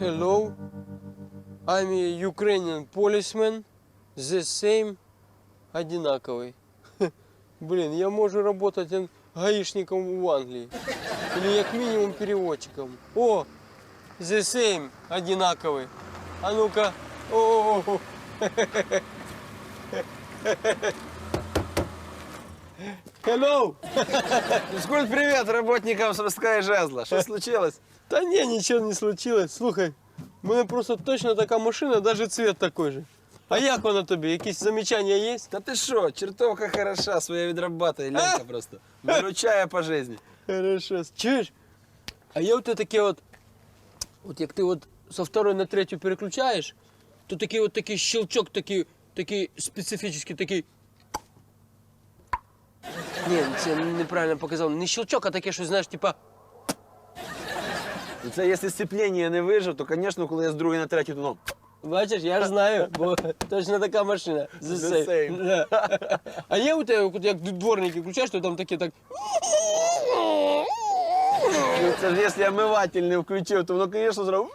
Hello. I'm a Ukrainian policeman. The same. Одинаковый. Блин, я можу работать гаишником в Англии. Или як минимум переводчиком. О, the same. Одинаковый. А ну-ка. О, Hello. Скуль привет работникам Свистка і жезла. Що случилось? Та ні, нічого не случилось. Слухай, у мене просто точно така машина, навіть цвет такой же. А як вона тобі? Якісь замічання є? Та ти що, чертовка хороша, своя відрабатує, лянка просто. Виручає по житті. Хорошо. Чуєш? А є у тебе таке от, от як ти от со второй на третю переключаєш, то такий от такий щелчок, такий, такий специфічний, такий. Ні, це неправильно показав. Не щелчок, а таке щось, знаєш, типа. Це якщо сцеплення не вижив, то, звісно, коли я з другої на третю, то ну. Бачиш, я ж знаю, бо точно така машина. The The same. same. Да. А є у тебе, от як дворники включаєш, то там таке так. Ну, Це ж якщо омиватель не включив, то воно, звісно, зразу.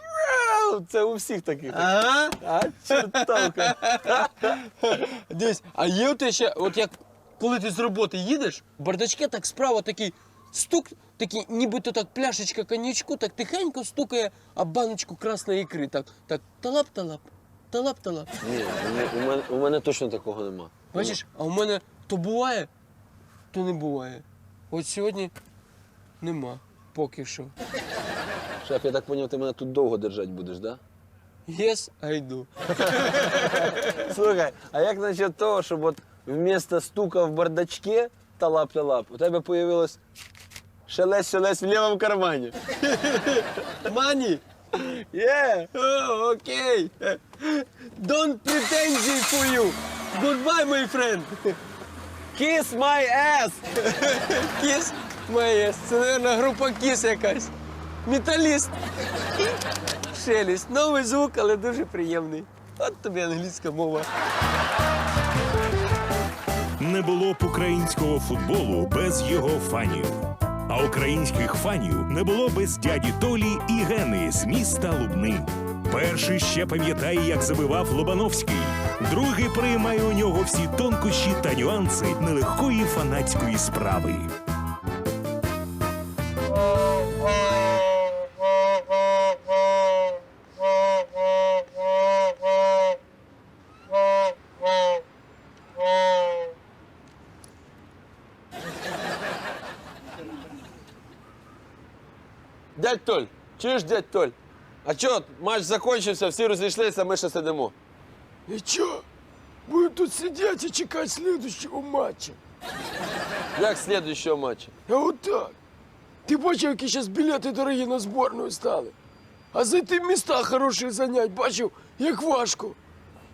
Це у всіх таких. Ага. А, чертовка. Дивись, а є у тебе ще, от як коли ти з роботи їдеш, в бардачке так справа такий стук, такий, нібито так пляшечка коньячку, так тихенько стукає, а баночку красної ікри. Так, так, талап-талап, талап-талап. Ні, у мене- у мене, у мене точно такого нема. Бачиш, а у мене то буває, то не буває. От сьогодні нема. Поки що. Шеф, я так зрозумів, ти мене тут довго держати будеш, да? Yes, I do. Слухай, а як насчет того, щоб от вместо стука в бардачке талап-талап, у тебе появилось шелесть-шелесть в лівому кармані. Money? Є! Oh, okay. Don't pretend for you. Goodbye, my friend. Kiss my ass! Kiss my ass. Це, мабуть, група Kiss якась. Металіст. Шелість. Новий звук, але дуже приємний. От тобі англійська мова. Не було б українського футболу без його фанів. А українських фанів не було без дяді Толі і Гени з міста Лубни. Перший ще пам'ятає, як забивав Лобановський. Другий приймає у нього всі тонкощі та нюанси нелегкої фанатської справи. Дядь Толь, чуєш, дядь Толь? А чо, матч закончився, всі розійшлися, ми ще сидимо. І що? Будемо тут сидіти і чекати слідчого матчу. Як слідуючого матчу? А от так. Ти бачив, які зараз білети дорогі на зборну стали. А зайти в міста хороших занять, бачив, як важко.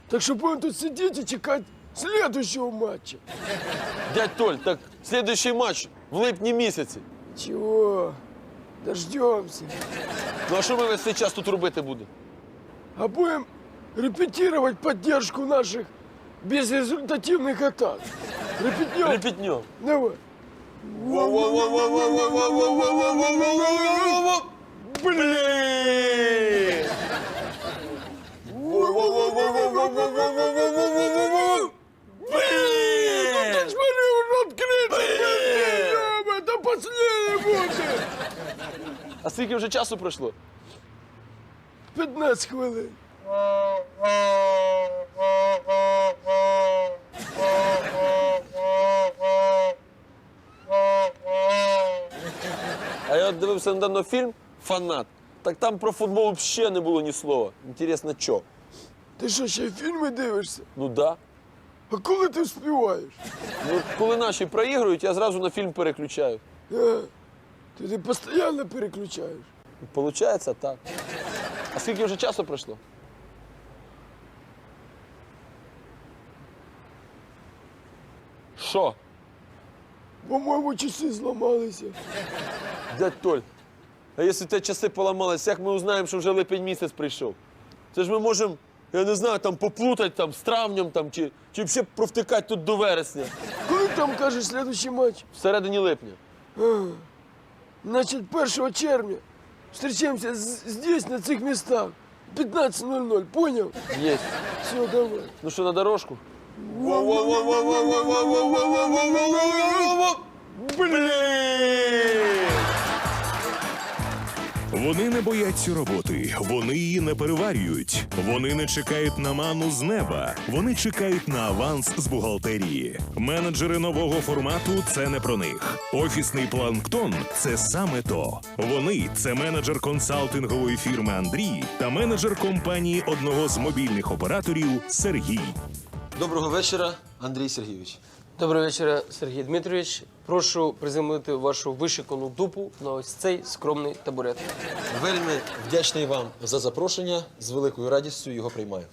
Так що будемо тут сидіти і чекати слідчого матчу. Дядь Толь, так слідуючий матч в липні місяці. Чого? Дождемся. Ну а що ми весь цей час тут робити будемо? А будем репетировать поддержку наших безрезультативных атак. Репетнем. Репітньо. Давай. Блін! Блін! Смотри, уже открыто. Последний будет. А скільки вже часу пройшло? 15 хвилин. А я от дивився недавно фільм Фанат. Так там про футбол взагалі не було ні слова. Інтересно, що? Ти що, ще фільми дивишся? Ну да. А коли ти співаєш? Ну, коли наші проігрують, я зразу на фільм переключаю. Ти, ти постійно переключаєш. Получається так. А скільки вже часу пройшло? Що? По-моєму, часи зламалися. Дядь Толь, а якщо те часи поламались, як ми узнаємо, що вже липень місяць прийшов? Це ж ми можемо, я не знаю, там поплутати там, з травнем там, чи, чи взагалі провтикати тут до вересня, Коли там кажеш слідуючий матч? всередині липня. Значить, 1 червня. Встречаемся здесь, на цих местах. 15.00, понял? Есть. Все, давай. Ну що, на дорожку? Блін! Вони не бояться роботи, вони її не переварюють, вони не чекають на ману з неба, вони чекають на аванс з бухгалтерії. Менеджери нового формату це не про них. Офісний планктон це саме то. Вони це менеджер консалтингової фірми Андрій та менеджер компанії одного з мобільних операторів Сергій. Доброго вечора, Андрій Сергійович. Доброго вечора, Сергій Дмитрович. Прошу приземлити вашу вишикану дупу на ось цей скромний табурет. Вельми вдячний вам за запрошення. З великою радістю його приймаю.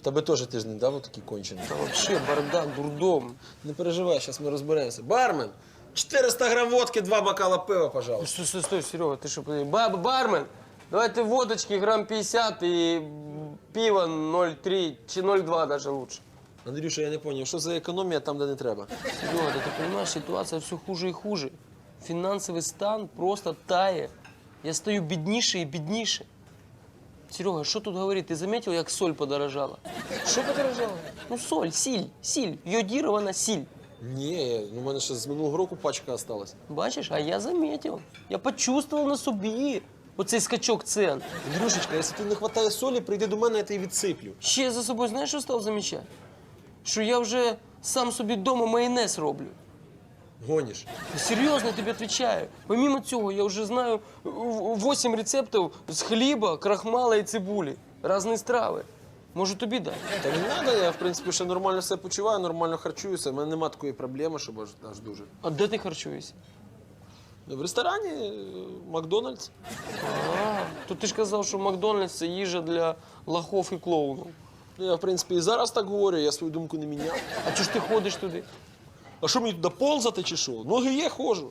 В тебе теж тиждень дав такий кончений. Та вообще бардак, дурдом. Не переживай, зараз ми розберемося. Бармен! 400 грам водки, два бокала пива, пожалуйста. Стой, стой, стой, Серега, что, подожди. Баба, бармен, давайте водочки грамм 50 и пиво 0,3, чи 0,2 даже лучше. Андрюша, я не зрозумів, що за економія там, де не треба. Серега, да ты понимаешь, ситуация все хуже и хуже. Финансовый стан просто тає. Я стою бедніше и бедніше. Серега, що тут говорить? Ти заметил, як соль подорожала? Що подорожала? Ну соль, сіль, сіль, йодірована сіль. Ні, ну, у мене ще з минулого року пачка осталась. Бачиш, а я заметил. Я почувствовал на собі оцей скачок цен. Андрюшечка, якщо тобі не вистачає солі, прийди до мене, я тебе відсиплю. Ще я за собою знаєш, що став замічати? Що я вже сам собі вдома майонез роблю. Гониш. Серйозно тобі відповідаю. Помимо цього, я вже знаю 8 рецептів з хліба, крахмала і цибулі. Різні страви. Можу тобі дати. Та не треба, я в принципі ще нормально все почуваю, нормально харчуюся. У мене немає такої проблеми, щоб аж, аж дуже. А де ти харчуєшся? В ресторані е, Макдональдс. А, то ти ж казав, що Макдональдс це їжа для лохов і клоунів. Ну, Я, в принципі, і зараз так говорю, я свою думку не міняв. А чого ж ти ходиш туди? А що мені туди ползати чи що? Ноги є, ходжу.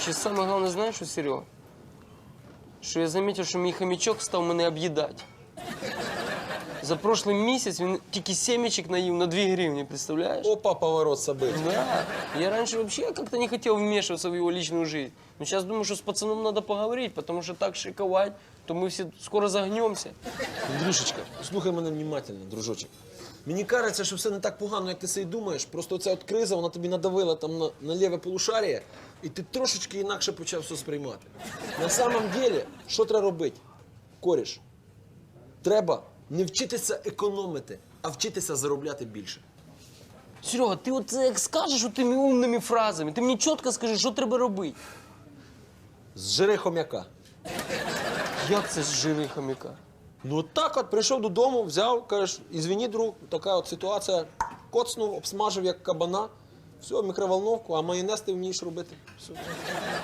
Ще саме головне, знаєш, що Серега? Що я замітив, що мій хомячок став мене об'їдати. За прошлый місяць він тільки семечек наїв на 2 гривні, представляєш? Опа, поворот событий. Да. Я раньше вообще как-то не хотел вмешиваться в его личную жизнь. Но сейчас думаю, что с пацаном надо поговорить, потому что так шиковать, то мы все скоро загнемся. Андрюшечка, слухай мене внимательно, дружочок. Мені кажеться, що все не так погано, як ти собі думаєш. Просто ця от криза, вона тобі надавила там на, на ліве полушарія, і ти трошечки інакше почав все сприймати. На самом деле, що треба робити? Коріш, треба не вчитися економити, а вчитися заробляти більше. Серега, ты вот це як скажеш тими умними фразами, ти мені чітко скажи, що треба робити. Зжири хомяка. Як це з живий хомяка? Ну от так от прийшов додому, взяв, кажеш, ізвіні, друг, така от ситуація. Коцнув, обсмажив як кабана. Все, мікроволновку, а майонез ти вмієш робити. Все.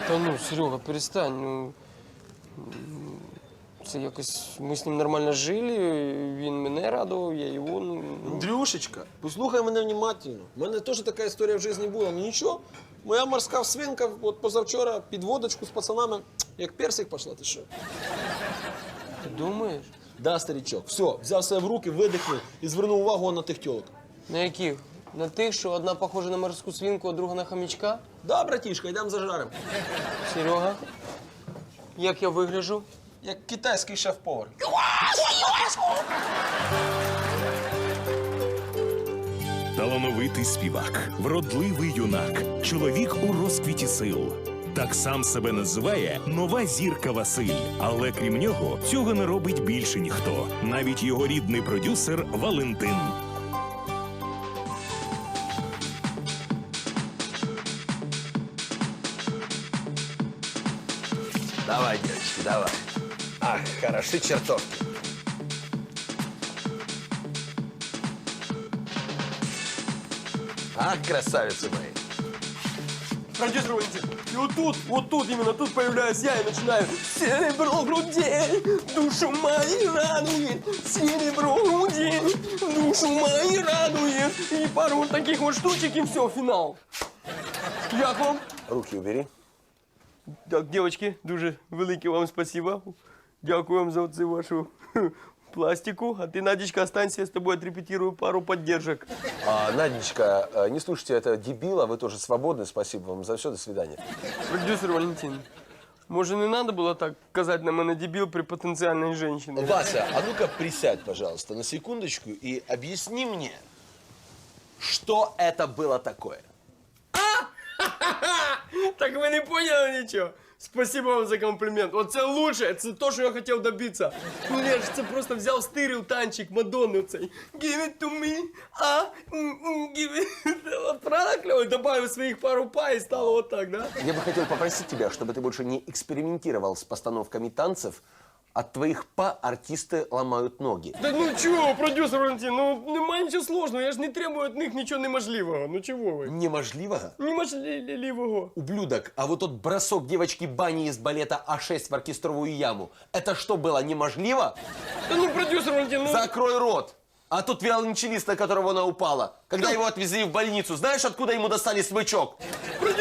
Та ну, Серега, перестань. Ну, це якось ми з ним нормально жили, він мене радував, я його. Ну, Андрюшечка, послухай мене внимательно. У мене теж така історія в житті була. Ну нічого, моя морська свинка от позавчора під водочку з пацанами, як персик пішла, ти що? ти думаєш? Да, старичок, все, взяв себе в руки, видихнув і звернув увагу на тих тілок. На яких? На тих, що одна похожа на морську свинку, а друга на хомячка? Да, братішка, йдемо зажарим. Серега, як я вигляджу? Як китайський шеф-повар. Талановитий співак, вродливий юнак, чоловік у розквіті сил. Так сам себе називає нова зірка Василь. Але крім нього, цього не робить більше ніхто, навіть його рідний продюсер Валентин. Хороши чертовки. Ах, красавицы мои. Продюсер Валентин. И вот тут, вот тут, именно тут появляюсь я и начинаю Серебро грудей, душу мою радует Серебро грудей, душу мою радует И пару вот таких вот штучек, и все, финал Як вам? Руки убери. Так, девочки, дуже велике вам спасибо. Дякую вам за оцю вашу хе, пластику, а ты, Надечка, останься, я с тобой отрепетирую пару поддержек. А, Наденечка, э, не слушайте это дебила, вы тоже свободны, спасибо вам за все, до свидания. Продюсер Валентин, може не надо було так казати на мене дебіл при потенціальній жінці? Вася, а ну-ка присядь, пожалуйста, на секундочку и объясни мне, что это было такое. Так ви не поняли нічого? Спасибо вам за комплімент. Оце лучше, це то, що я хотів добитися. Ну я ж це просто взяв стирив танчик Мадонни цей. Give it to me, а, м, м, give it. От правда кльово? Добавив своїх пару па і стало отак, да? Я бы хотел попросить тебя, чтобы ты больше не экспериментировал с постановками танцев. От твоих па артисты ломают ноги. Да ну чого, продюсер Валентин, ну немає нічого сложного, я ж не требую від них нічого неможливого. Ну чого ви? Неможливого? Неможливого. Ублюдок, а вот тот бросок девочки Бани из балета А6 в оркестровую яму, это что было, неможливо? Да ну, продюсер Валентин, ну... Закрой рот! А тот виолончелист, на которого она упала, когда его отвезли в больницу, знаешь, откуда ему достали смычок? Продюсер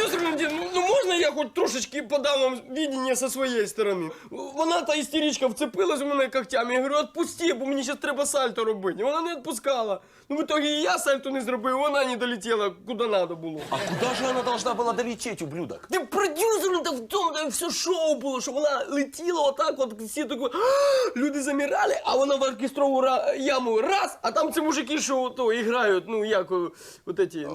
я хоч трошечки подам вам видіння зі своєї сторони? Вона та істеричка вцепилась у мене когтями. Я говорю, отпусти, бо мені зараз треба сальто робити. Вона не відпускала. Ну, в итоге і я сальто не зробив, вона не долетіла, куди треба було. А куда же она должна была долететь, ублюдок? Ти продюсер та в тому та все шоу було, що вона летіла отак, от всі такі, «А!» люди замирали, а вона в оркестрову ра- яму раз, а там ці мужики, що то грають, ну як о, от эти.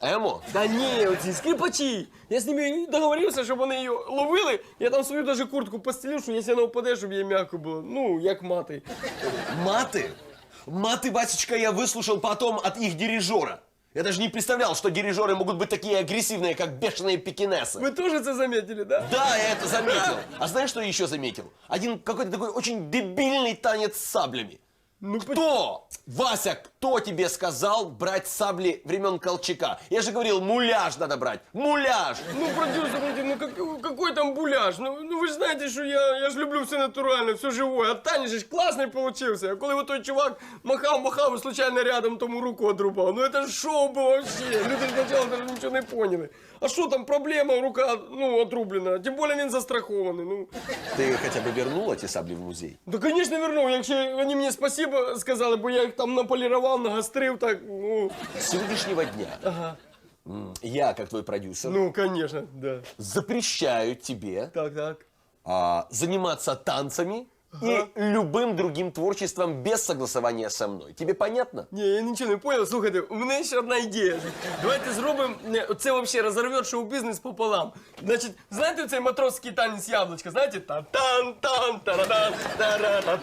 Эмо? Та ні, оці скрипачі. Я з ними договорився, щоб вони її ловили. Я там свою даже куртку постелив, що якщо вона впаде, щоб їй м'яко було. Ну, як мати. Маты? Маты, Васечка, я выслушал потом от их дирижера. Я даже не представлял, что дирижеры могут быть такие агрессивные, как бешеные пекинесы. Ви теж це замітили, да? Да, я это заметил. А знаешь, что я еще заметил? Один какой-то такой очень дебильный танец с саблями. Ну, Кто? Вася, кто тебе сказал брать сабли времен Колчака? Я же говорил, муляж надо брать. Муляж! Ну, продюсер, ну как- какой там буляж? Ну, ну ви ж знаєте, що я, я ж люблю все натуральне, все живое. А танець же ж класний получився. А коли от той чувак махав, махав і случайно рядом тому руку одрубав. Ну це ж шоу було вообще. Люди ж спочатку навіть нічого не поняли. А що там, проблема, рука, ну, отрублена. Тим більше він застрахований. Ну, Ты хотя бы вернул эти сабли в музей? да, звісно, вернув. Якщо вони мені спасибо сказали, бо я їх там наполірував, нагострив, так, ну, С сегодняшнего дня ага. м, я, как твой продюсер, Ну, конечно, да. запрещаю тебе Так, так. а, заниматься танцами и любым другим творчеством без согласования со мной. Тебе понятно? Ні, я нічого не понял. Слухайте, у мене ще одна ідея. Давайте зробимо. не, Це вообще розорвет шоу-бізнес пополам. Значить, знаєте цей матросський танець яблучка? Знаєте? Та-тан, тан, тарадан, тара та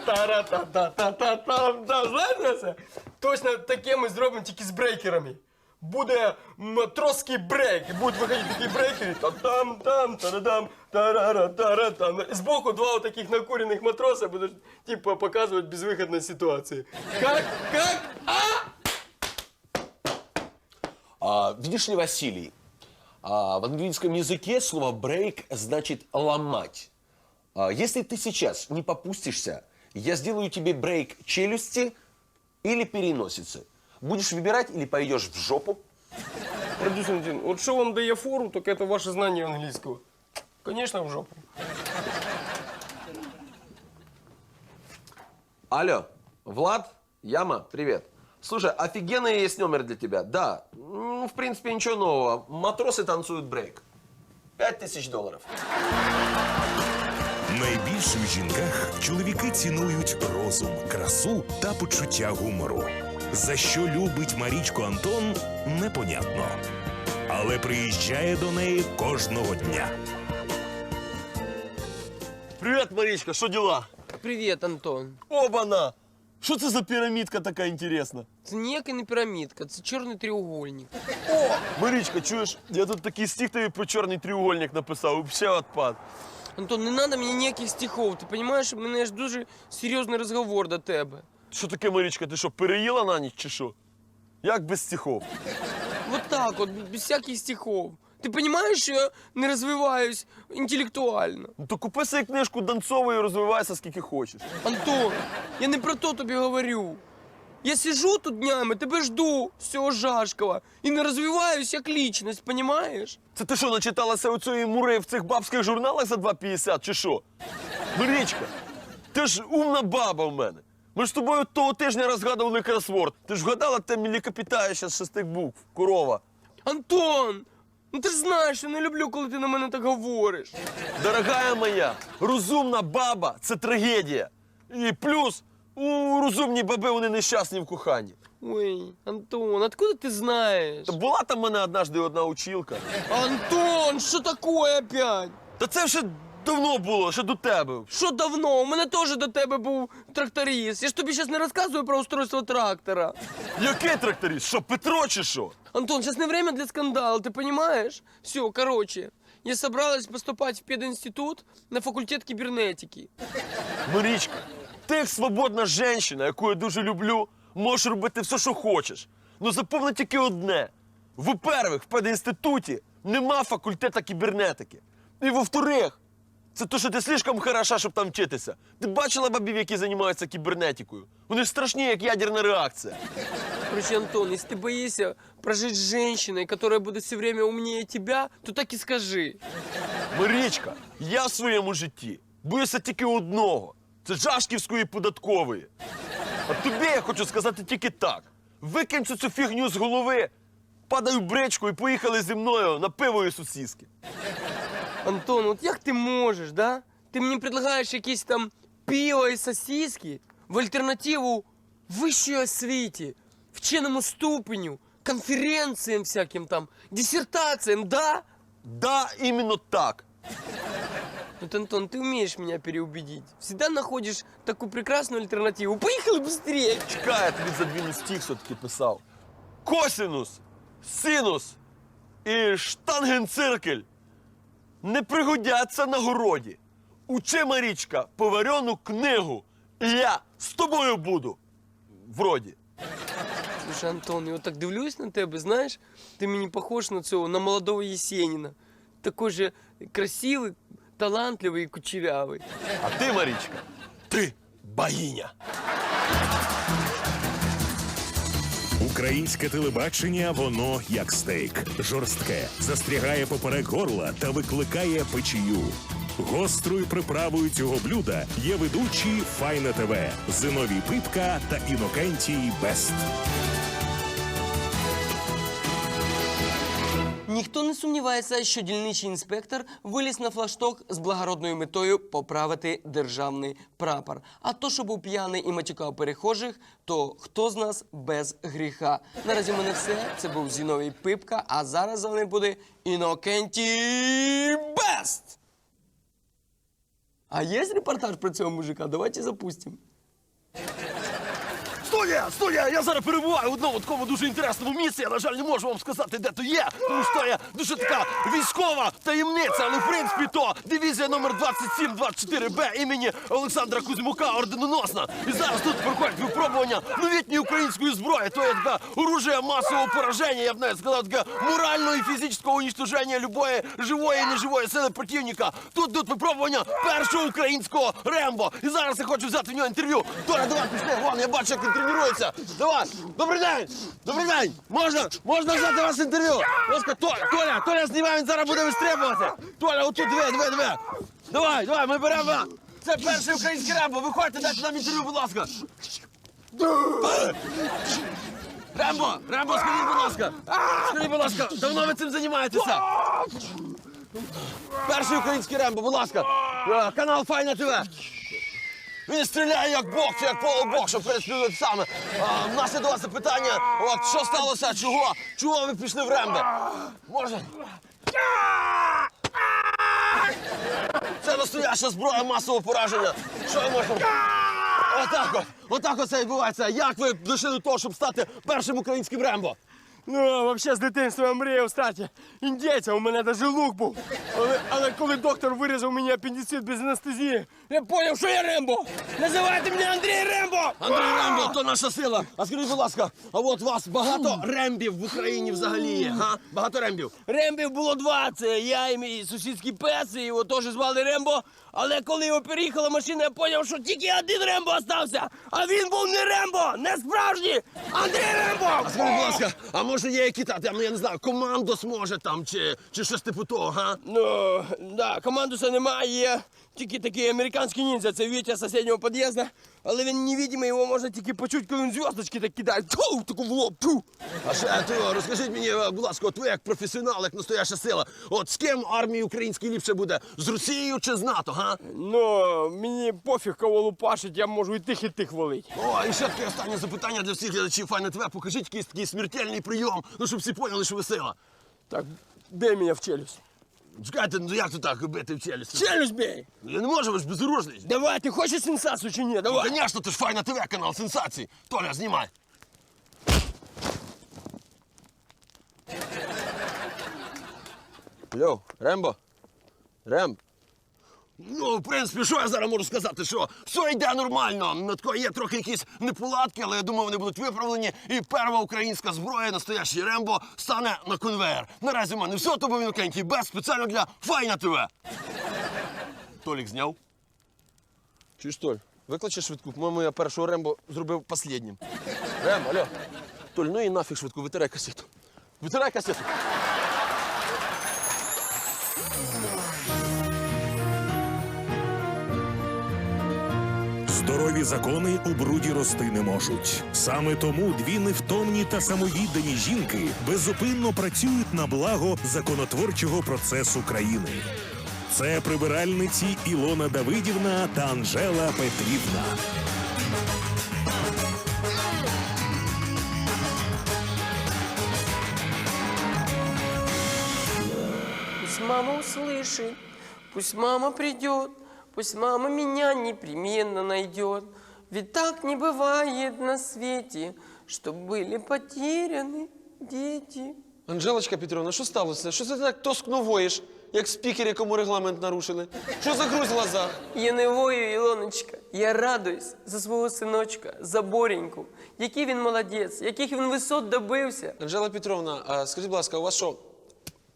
та та та та та Знаєте це? Точно таке ми зробимо тільки з брейкерами. Буде матросський брейк. І будуть виходити такі брейкери. Та-там, там, тарадам, тарара, тара, там. Збоку два таких накурених матроса будуть, типу, показувати безвиходну ситуацію. Как? Как? А? А, видишь ли, Василий, а, в английском языке слово break значит ломать. А, если ты сейчас не попустишься, я сделаю тебе брейк челюсти или переносицы. Будешь выбирать или пойдешь в жопу? Продюсер один, вот что вам дає фору, так это ваше знание английского. Конечно, в жопу. Алло, Влад, Яма, привет. Слушай, офигенный есть номер для тебя. Да, ну, в принципе, ничего нового. Матросы танцуют брейк. Пять тысяч долларов. Найбільше в жінках чоловіки цінують розум, красу та почуття гумору. За що любить Марічку Антон, непонятно. Але приїжджає до неї кожного дня. Привет, Маричка, что дела? Привет, Антон. Оба-на! Что это за пирамидка такая интересна? Це ніяка не пірамідка, це чорний треугольник. Марічка, чуєш, я тут такий стих тобі про чорний треугольник написав, взагалі відпад. Антон, не треба мені ніяких стихов. Ти розумієш, у мене ж дуже серйозний розговор до тебе. Що таке, Марічка, ти що, переїла на ніч чи що? Як без стихов? Вот так от, без всяких стихов. Ти розумієш, що я не розвиваюсь інтелектуально. Ну то купи собі книжку Донцової і розвивайся скільки хочеш. Антон, я не про то тобі говорю. Я сижу тут днями, тебе жду з цього Жашкова і не розвиваюсь як лічність, понімаєш? Це ти що, начиталася оцієї мури в цих бабських журналах за 2,50 чи що? Марічка, ти ж умна баба в мене. Ми ж з тобою того тижня розгадували кросворд. Ти ж вгадала те млекопитаюче з шести букв. Корова. Антон! Ну ти ж знаєш, що не люблю, коли ти на мене так говориш. Дорогая моя, розумна баба це трагедія. І плюс у розумні баби вони нещасні в коханні. Ой, Антон, откуда ти знаєш? Та була там в мене однажды одна училка. Антон, що таке опять? Та це вже давно було, ще до тебе. Що давно? У мене теж до тебе був тракторист. Я ж тобі зараз не розказую про устройство трактора. Який тракторист? Що, Петро чи що? Антон, сейчас не время для скандала, ты понимаешь? Все, короче, я собралась поступать в пединститут на факультет кибернетики. Марічка, ти як свободна жінка, яку я дуже люблю, можеш робити все, що хочеш. Ну запомни тільки одне: во-первых, в пединституті нема факультета кібернетики. І во-вторых, це то, що ти слишком хороша, щоб там вчитися. Ти бачила бабів, які займаються кібернетикою? Вони ж страшні, як ядерна реакція. Короче, Антон, если ты боишься прожить с женщиной, которая будет все время умнее тебя, то так и скажи. Марічка, я в своєму житті боюся тільки одного: це Жашківської податкової. А тобі я хочу сказати тільки так: викинь цю цю фігню з голови, падай в бричку і поїхали зі мною на пиво і сосиски. Антон, вот як ти можеш, да? Ти мені предлагаєш якісь там пиво і сосиски в альтернативу вищій освіті, вченому ступеню, конференціям всяким там, диссертациям, да? Да, іменно так. Вот, Антон, ты умеешь меня переубедить. Всегда находишь такую прекрасную альтернативу. Поехали быстрее! Чекай, я тобі задвійний стих все-таки писав. Косинус, синус і штангенциркель не пригодяться на городі. Учи, Марічка, поварену книгу. І я з тобою буду. Вроді. Слушай, Антон, я вот так дивлюсь на тебе, знаешь, ты мені похож на цього, на молодого Єсеніна. Такой же красивый, талантливый и кучерявый. А ти, Марічка, ти богиня. Українське телебачення воно як стейк. Жорстке, застрягає поперек горла та викликає печію. Гострою приправою цього блюда є ведучі Файна ТВ Зиновій Пипка та Інокентій Бест. Ніхто не сумнівається, що дільничий інспектор виліз на флагшток з благородною метою поправити державний прапор. А то, що був п'яний і матюкав перехожих, то хто з нас без гріха? Наразі в мене все. Це був Зіновій Пипка, а зараз за ним буде Інокентій Бест. А є репортаж про цього мужика? Давайте запустимо. Студія, студія! Я зараз перебуваю в одному такому дуже інтересному місці. Я, на жаль, не можу вам сказати, де то є, тому що є дуже така військова таємниця. Але в принципі то дивізія номер 2724Б імені Олександра Кузьмука орденоносна. І зараз тут проходять випробування новітньої української зброї. То є така оружие масового пораження, я б навіть сказав, таке морального і фізичного уничтоження любої живої і неживої сили противника. Тут тут випробування першого українського Рембо. І зараз я хочу взяти в нього інтерв'ю. Толя, давай пішли, вон, я бачу, як він тренується. Давай, добрий день! Добрий день! Можна, можна взяти вас інтерв'ю? Ласка, Толя, Толя, знімає, зараз буде вистрибувати. Толя, отут, диви, диви, диви. Давай, давай, ми беремо. Це перший український Рембо. Виходьте, дайте нам інтерв'ю, будь ласка. Рембо, Рембо, скажіть, будь ласка. Скажіть, будь ласка, давно ви цим займаєтеся? Перший український Рембо, будь ласка. Е, Канал Файна ТВ. Він стріляє як бог, як полубог, щоб переслідувати саме. А, в нас є до вас запитання. От що сталося? Чого? Чого ви пішли в Рембо? Може? Це настояща зброя масового пораження. Що ви можете? Отак от, отак оце відбувається. Як ви дійшли до того, щоб стати першим українським Рембо? Ну, вообще з дитинства я мріяв стати індійцем, у мене навіть лук був. Але, але коли доктор вирізав мені апендицит без анестезії, я зрозумів, що я Рембо. Називайте мене Андрій Рембо! Андрій Рембо, то наша сила. А скажіть, будь ласка, а от вас багато рембів в Україні взагалі є? Га? Багато рембів? Рембів було два. Це я і мій сусідський пес, і його теж звали Рембо. Але коли його переїхала машина, я зрозумів, що тільки один Рембо остався. А він був не Рембо, не справжній! Андрій Рембо! Скажіть, будь ласка, а може є які та, там, я не знаю, командос може там, чи, чи щось типу того, га? Ну, да, командуса немає, є тільки такий американський ніндзя, це Вітя з сусіднього під'їзду, але він невидимий, його можна тільки почути, коли він зв'язочки так кидає. Ту, таку в лоб, ту. А ще то розкажіть мені, е, будь ласка, от ви як професіонал, як настояща сила. От з ким армії українській ліпше буде? З Росією чи з НАТО, га? Ну, мені пофіг, кого лупашить, я можу і тих, і тих валить. О, і ще таке останнє запитання для всіх глядачів Файне ТВ. Покажіть якийсь такий смертельний прийом, ну щоб всі поняли, що ви сила. Так, бей мене в челюсть. Чекайте, ну як то так бити в челюсть? Челюсть бей! Ну, Я не можу, ви ж безоружний. Давай, ти хочеш сенсацію чи ні? Ну, Давай. звісно, ти ж Файна ТВ, канал сенсацій. Толя, знімай. Йоу, Рембо? Ремб? Ну, в принципі, що я зараз можу сказати, що все йде нормально. Ну, тако є трохи якісь неполадки, але я думаю, вони будуть виправлені. І перша українська зброя, настоящий Рембо, стане на конвейер. Наразі в мене все, то був Без спеціально для Файна ТВ. Толік зняв. Чуєш, Толь, викличе швидку. По-моєму, я першого Рембо зробив останнім. Рембо, алло. Толь, ну і нафіг швидку, витирай касету. Витирай касету. Здорові закони у бруді рости не можуть. Саме тому дві невтомні та самовіддані жінки безупинно працюють на благо законотворчого процесу країни. Це прибиральниці Ілона Давидівна та Анжела Петрівна. Пусть мама услышит, пусть мама придет, пусть мама меня непременно найдет. Ведь так не бывает на свете, что были потеряны дети. Анжелочка Петровна, що сталося? Що це ти так тоскно воїш, як спікер, якому регламент нарушили? Що за груз в глазах? Я не вою, Ілоночка, я радуюсь за свого синочка, за Бореньку. Який він молодець, яких він висот добився. Анжела Петровна, а скажіть, будь ласка, у вас що?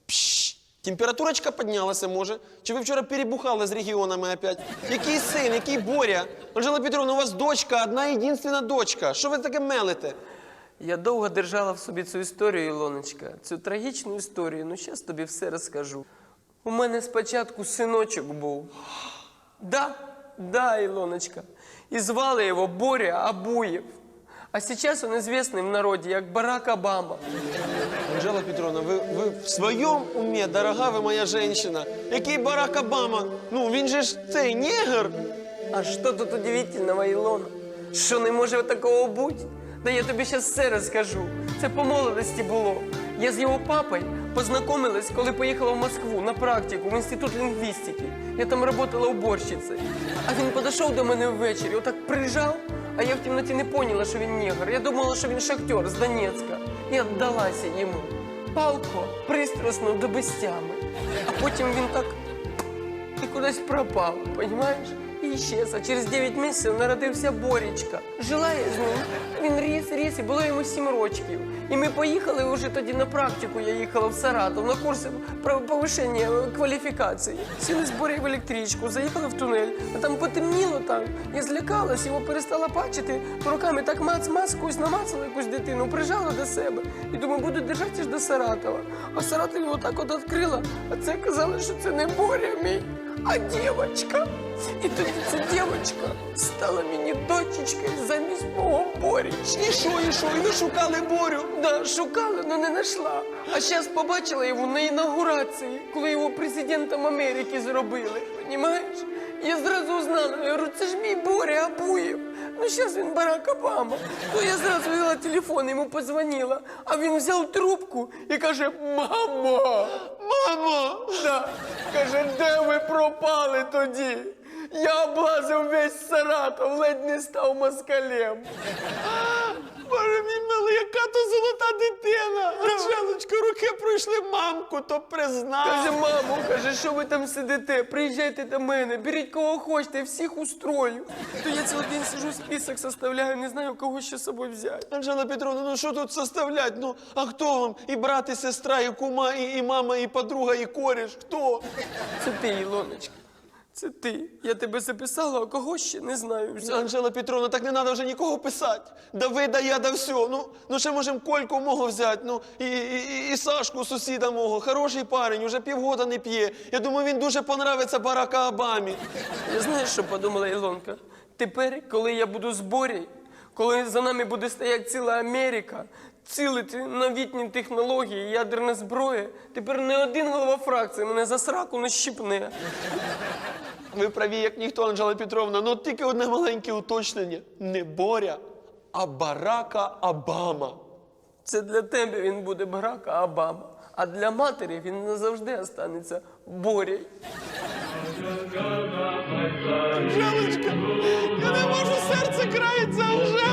Пш, Температурочка піднялася, може? Чи ви вчора перебухали з регіонами опять? Який син, який Боря? Анжела Петровна, у вас дочка, одна єдинственна дочка. Що ви таке мелите? Я довго держала в собі цю історію, Ілоночка, цю трагічну історію. Ну, зараз тобі все розкажу. У мене спочатку синочок був. Да, да, Ілоночка. І звали його Боря Абуєв. А сейчас он известный в народе як Барак Обама. Анжела Петровна, ви, ви в своєму умі, дорога ви моя жінка. Який Барак Обама? Ну, він же ж цей негр. А що тут удивительного, Ілона? Що не може такого бути? Да я тобі зараз все розкажу. Це по молодості було. Я з його папою познайомилась, коли поїхала в Москву на практику в інститут лінгвістики. Я там працювала уборщицею. А він підійшов до мене ввечері, отак прижав, а я в темноті не поняла, що він негр. Я думала, що він шахтер з Донецька. І віддалася йому. Палко, пристрасно до бестями. А потім він так і кудись пропав, понімаєш? І щез. А через 9 місяців народився Борічка. Жила я з ним. Він ріс, ріс, і було йому 7 років. І ми поїхали вже тоді на практику. Я їхала в Саратов на курси про повищення кваліфікації. Сіли з Борі в електричку, заїхали в тунель, а там потемніло так. Я злякалась, його перестала бачити, руками так мац-мац, якусь намацала якусь дитину, прижала до себе. І думаю, буду держати аж до Саратова. А в Саратові його так от відкрила, а це казали, що це не Боря мій, а дівчинка. І тоді ця дівчинка стала мені дочечкою замість мого Борічки. І що, і що? І ви шукали Борю? Да, шукали, але не знайшла. А зараз побачила його на інаугурації, коли його президентом Америки зробили. Понімаєш? Я зразу узнала, я говорю, це ж мій Боря Абуєв. Ну, зараз він Барак Обама. Ну, я зразу взяла телефон, йому подзвонила, а він взяв трубку і каже: Мама! Мама! Да. Каже, де ви пропали тоді? Я облазив весь Саратов, ледь не став москалем. Боже мій милий, яка то золота дитина! Анжелочка, руки пройшли мамку, то признав. Каже, мамо, каже, що ви там сидите? Приїжджайте до мене, беріть кого хочете, всіх устрою. То я цілий день сижу, список составляю, не знаю, кого ще з собою взяти. Анжела Петровна, ну що тут составлять? Ну, а хто вам? І брат, і сестра, і кума, і, і мама, і подруга, і кореш. Хто? Це ти, Ілоночка. Це ти. Я тебе записала, а кого ще не знаю. вже. Анжела Петровна, так не треба вже нікого писати. Давида, я, да все. Ну, ну ще можемо Кольку мого взяти, ну, і, і, і- Сашку, сусіда мого. Хороший парень, уже півгода не п'є. Я думаю, він дуже понравиться Барака Обамі. Я знаєш, що подумала Ілонка? Тепер, коли я буду в зборі, коли за нами буде стояти ціла Америка, цілити новітні технології, ядерна зброя, тепер не один голова фракції мене за сраку не щіпне. Ви праві, як ніхто, Анжела Петровна, ну тільки одне маленьке уточнення. Не Боря, а Барака Обама. Це для тебе він буде Барака Обама, а для матері він назавжди останеться Борей. Анжелочка, я не можу, серце крається, Анжела.